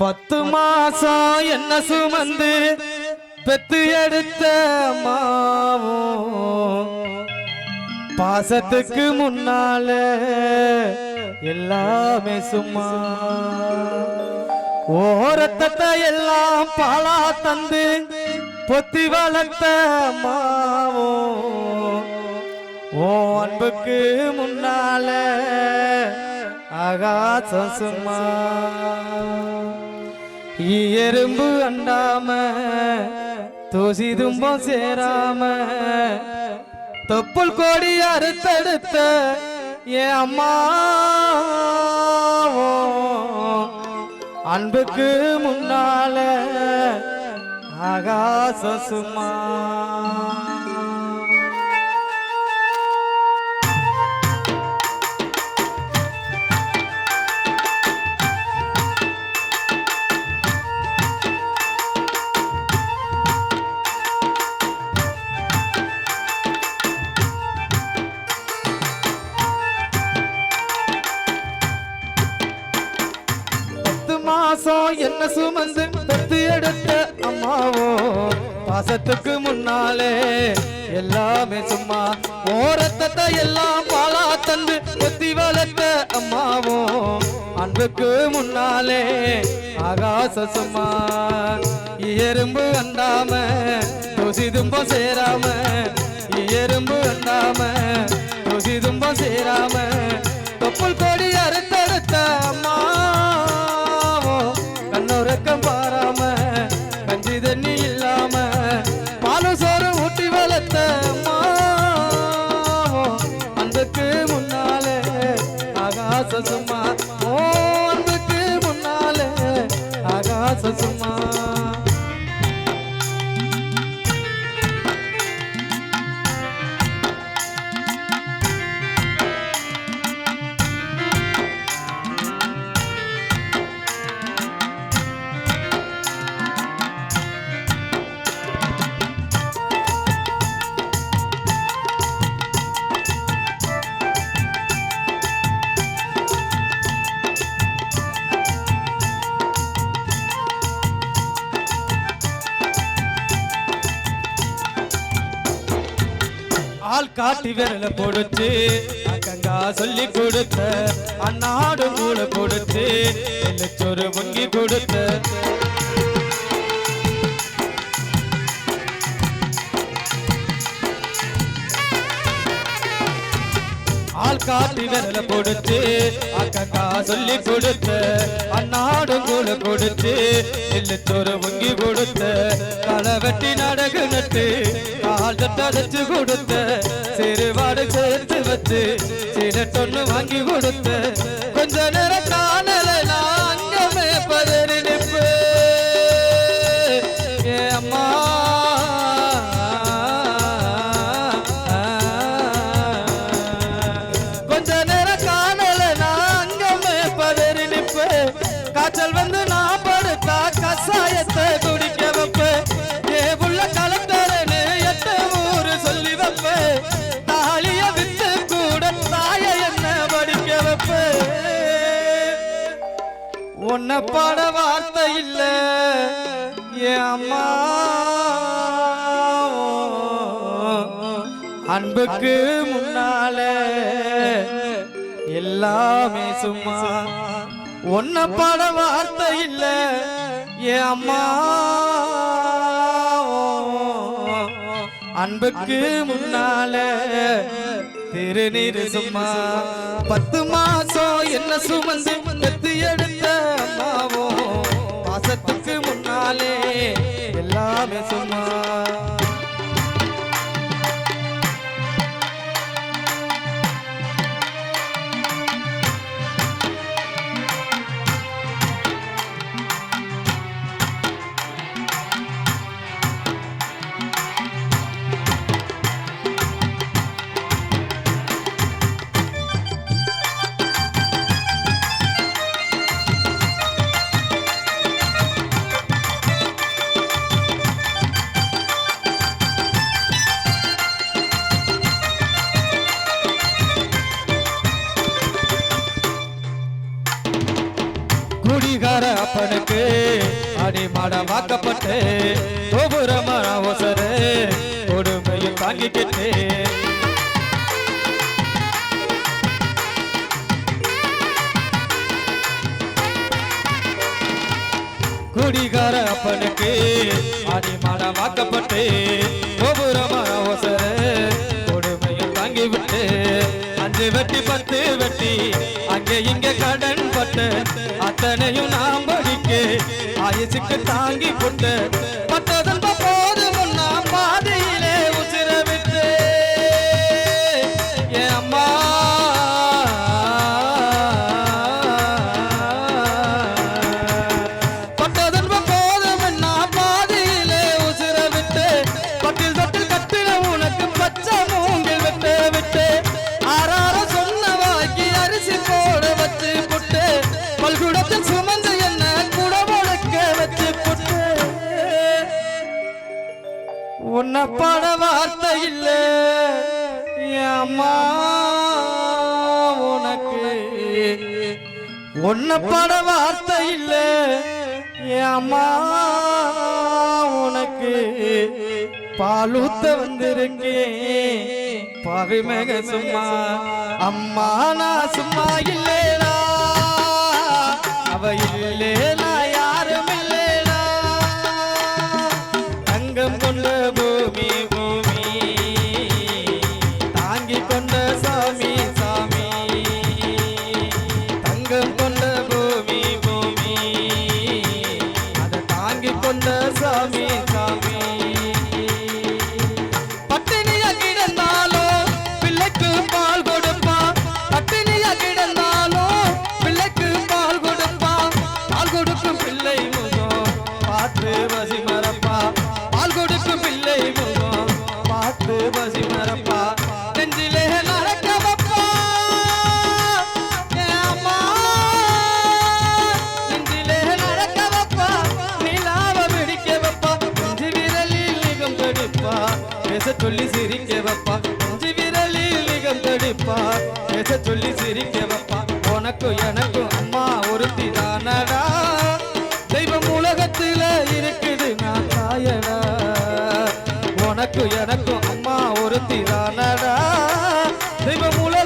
பத்து மாசம் என்ன சுமந்து பெத்து எடுத்த மாவும். பாசத்துக்கு முன்னால எல்லாமே சும்மா. ஓரத்தத்தை எல்லாம் பாலா தந்து பொத்தி வளர்த்த மாவும். ஓ அன்புக்கு முன்னால ஆகாசம் சும்மா. எறும்பு அண்டாம தூசி தும்பம் சேராம. தொப்புள் கோடி அறுத்தடுத்த என் அம்மா அன்புக்கு முன்னால ஆகாசம் சும்மா. பாசம் என்ன சுமந்து பெத்து எடுத்த அம்மாவோ? பாசத்துக்கு முன்னாலே எல்லாமே சும்மா ஓரத்தத்தை எல்லாம் பாலா தந்து கொத்தி வளர்த்த அம்மாவோ? அன்புக்கு முன்னாலே ஆகாச சும்மா எறும்பு அண்டாம தூசி தும்பம் சேராம எறும்பு அண்டாம தூசி தும்பம் சேராம தொப்புள் கொடி அறுத்தெடுத்த அம்மா ஆகாச கால் காட்டி விரல கொடுத்து அக்கங்கா சொல்லி கொடுத்த அந்நாடு கூட கொடுத்து சொரு பொங்கி கொடுத்த. கால் காட்டி விரல கொடுத்து அக்கா சொல்லி கொடுத்த அன்னாடு கூட கொடுத்து எல்லச்சொரு முங்கி கொடுத்த களை வெட்டி நடகு நட்டு கால் தட்டடைச்சு கொடுத்த சிறுவாடு சேர்த்து வச்சு சீரட்டொன்னு வாங்கி கொடுத்த கொஞ்ச நேரம் காணல உன்னை பாட வார்த்தை இல்லை. ஏ அம்மா. அன்புக்கு முன்னால எல்லாமே சும்மா. உன்னை பாட வார்த்தை இல்லை. ஏ அம்மா. அன்புக்கு முன்னால திருநீர் சும்மா பத்து மாசம் என்ன சுமந்து பெத்து எடுத்த அம்மாவோ? மாசத்துக்கு முன்னாலே எல்லாமே சும்மா. मारा वाका पटे तोबरा मारा वसरे ओड़ में ये कांगी केटे कुड़ी घर अपन के தாங்கி கொண்ட உன்னை பட வார்த்தை இல்லை அம்மா உனக்கு உன்னை பட வார்த்தை இல்லை அம்மா உனக்கு பாலூத்த வந்திருக்கேன். பாவி மக சும்மா அம்மா நான் சும்மா இல்லேனா. அவ இல்லேனா. பேச சொல்லி சிரிக்க வைப்பா. அஞ்சு விரலில் நிகழ்ந்தடிப்பா. பேச சொல்லி சிரிக்க வைப்பா. உனக்கும் எனக்கும் அம்மா ஒருத்தி தானடா தெய்வம் உலகத்தில் இருக்குது நான் தாயடா. உனக்கும் எனக்கும் அம்மா ஒருத்தி தானடா தெய்வம் உலக